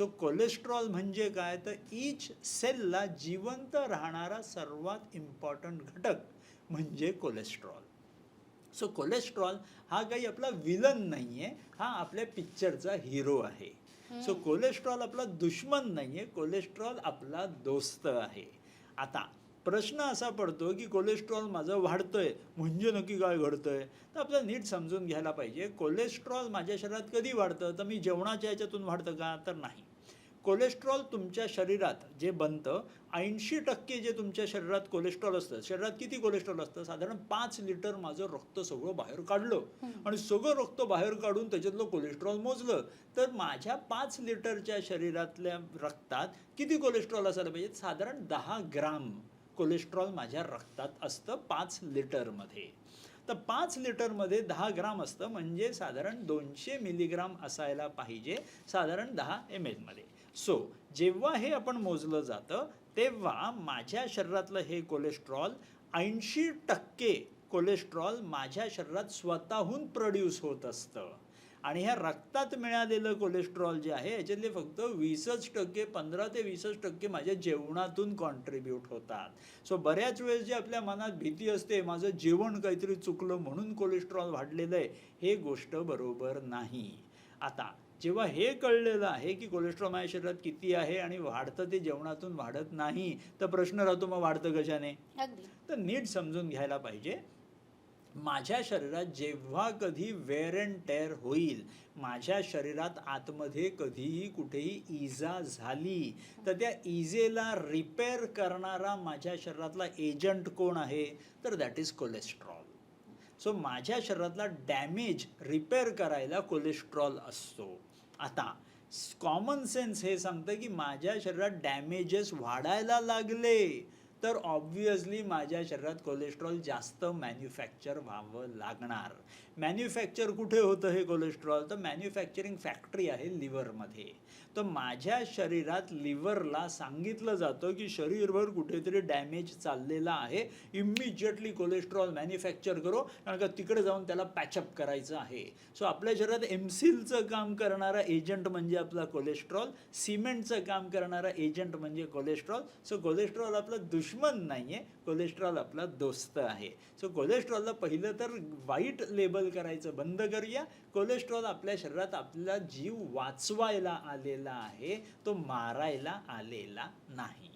So cholesterol म्हणजे काय? तर इच सेलला जिवंत राहणारा सर्वात इम्पॉर्टंट घटक म्हणजे कोलेस्ट्रॉल सो कोलेस्ट्रॉल हा काही आपला विलन नाही आहे हा आपल्या पिक्चरचा हिरो आहे. सो कोलेस्ट्रॉल आपला दुश्मन नाही आहे कोलेस्ट्रॉल आपला दोस्त आहे. आता प्रश्न असा पडतो की कोलेस्ट्रॉल माझं वाढतंय. म्हणजे नक्की काय घडतंय? तर आपल्याला नीट समजून घ्यायला पाहिजे. कोलेस्ट्रॉल माझ्या शरीरात कधी वाढतं? तर मी जेवणाच्या याच्यातून वाढतं का? तर नाही. कोलेस्ट्रॉल तुमच्या शरीरात जे बनतं ऐंशी टक्के जे तुमच्या शरीरात कोलेस्ट्रॉल असतं शरीरात किती कोलेस्ट्रॉल असतं? साधारण पाच लिटर माझं रक्त सगळं बाहेर काढलं. आणि सगळं रक्त बाहेर काढून त्याच्यातलं कोलेस्ट्रॉल मोजलं. तर माझ्या पाच लिटरच्या शरीरातल्या रक्तात किती कोलेस्ट्रॉल असायला पाहिजे? साधारण दहा ग्राम कोलेस्ट्रॉल माझ्या रक्तात असतं पाच लिटरमध्ये. तर पाच लिटरमध्ये दहा ग्राम असतं म्हणजे साधारण दोनशे मिलीग्राम असायला पाहिजे साधारण दहा एम एलमध्ये सो जेव्हा हे आपण मोजलं जातं तेव्हा माझ्या शरीरातलं हे कोलेस्ट्रॉल ऐंशी टक्के कोलेस्ट्रॉल माझ्या शरीरात स्वतःहून प्रोड्यूस होत असतं. आणि ह्या रक्तात मिळालेलं कोलेस्ट्रॉल जे आहे याच्यातले फक्त वीसच टक्के पंधरा ते वीसच टक्के माझ्या जेवणातून कॉन्ट्रीब्यूट होतात. सो बऱ्याच वेळेस जे आपल्या मनात भीती असते माझं जेवण काहीतरी चुकलं म्हणून कोलेस्ट्रॉल वाढलेलं आहे हे गोष्ट बरोबर नाही. आता जेव्हा हे कळलेलं आहे की कोलेस्ट्रॉल माझ्या शरीरात किती आहे आणि वाढतं ते जेवणातून वाढत नाही तर प्रश्न राहतो मग वाढतं कशाने? तर नीट समजून घ्यायला पाहिजे माझ्या शरीरात जेव्हा कधी वेअर अँड टेअर होईल माझ्या शरीरात आतमध्ये कधीही कुठेही इजा झाली तर त्या इजेला रिपेअर करणारा माझ्या शरीरातला एजंट कोण आहे? तर दॅट इज कोलेस्ट्रॉल सो माझ्या शरीरातला डॅमेज रिपेअर करायला कोलेस्ट्रॉल असतो. आता कॉमन सेन्स हे सांगतं की माझ्या शरीरात डॅमेजेस वाढायला लागले. तर ऑब्व्हियसली माझ्या शरीरात कोलेस्ट्रॉल जास्त मॅन्युफॅक्चर व्हावं लागणार. मॅन्युफॅक्चर कुठे होतं हे कोलेस्ट्रॉल तर मॅन्युफॅक्चरिंग फॅक्टरी आहे लिव्हरमध्ये तर माझ्या शरीरात लिव्हरला सांगितलं जातं की शरीरभर कुठेतरी डॅमेज चाललेला आहे. इमिजिएटली कोलेस्ट्रॉल मॅन्युफॅक्चर करो कारण का तिकडे जाऊन त्याला पॅचअप करायचं आहे. सो आपल्या शरीरात एमसीलचं काम करणारा एजंट म्हणजे आपला कोलेस्ट्रॉल सिमेंटचं काम करणारा एजंट म्हणजे कोलेस्ट्रॉल सो कोलेस्ट्रॉल आपलं आपला दुश्मन नाही आहे कोलेस्ट्रॉल आपला दोस्त आहे. सो कोलेस्ट्रॉलला पहिलं तर वाईट लेबल करायचं बंद करूया. कोलेस्ट्रॉल आपल्या शरीरात आपला जीव वाचवायला आलेला आहे. तो मारायला आलेला नाही.